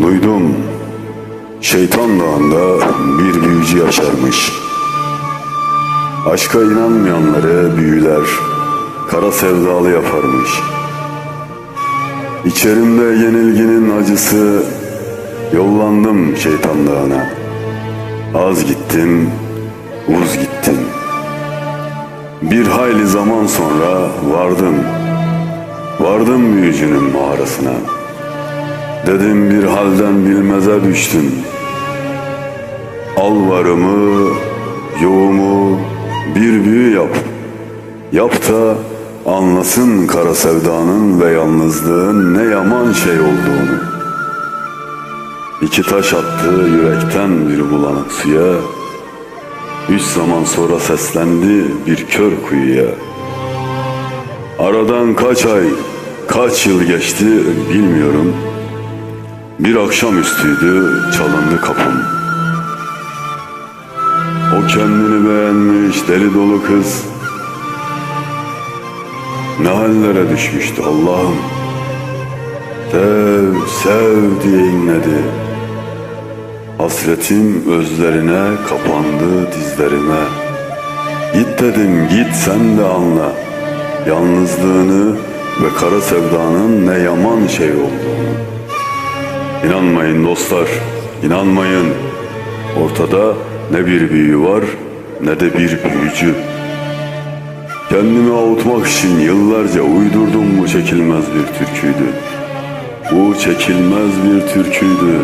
Duydum şeytan dağında bir büyücü yaşarmış. Aşka inanmayanları büyüler, kara sevdalı yaparmış. İçerimde yenilginin acısı, yollandım şeytan dağına. Az gittim, uz gittim. Bir hayli zaman sonra vardım. Vardım büyücünün mağarasına. Dedim bir halden bilmeze düştüm. Al varımı, yoğumu bir büyü yap. Yap da anlasın kara sevdanın ve yalnızlığın ne yaman şey olduğunu. İki taş attı yürekten bir bulanık suya. Üç zaman sonra seslendi bir kör kuyuya. Aradan kaç ay, kaç yıl geçti bilmiyorum. Bir akşamüstüydü çalındı kapım. O kendini beğenmiş deli dolu kız ne hallere düşmüştü Allah'ım. Sev, sev diye inledi. Hasretim özlerine kapandı dizlerime. Git dedim git sen de anla. Yalnızlığını ve kara sevdanın ne yaman şey olduğunu. İnanmayın dostlar, inanmayın. Ortada ne bir büyü var ne de bir büyücü. Kendimi avutmak için yıllarca uydurdum bu çekilmez bir türküydü. Bu çekilmez bir türküydü.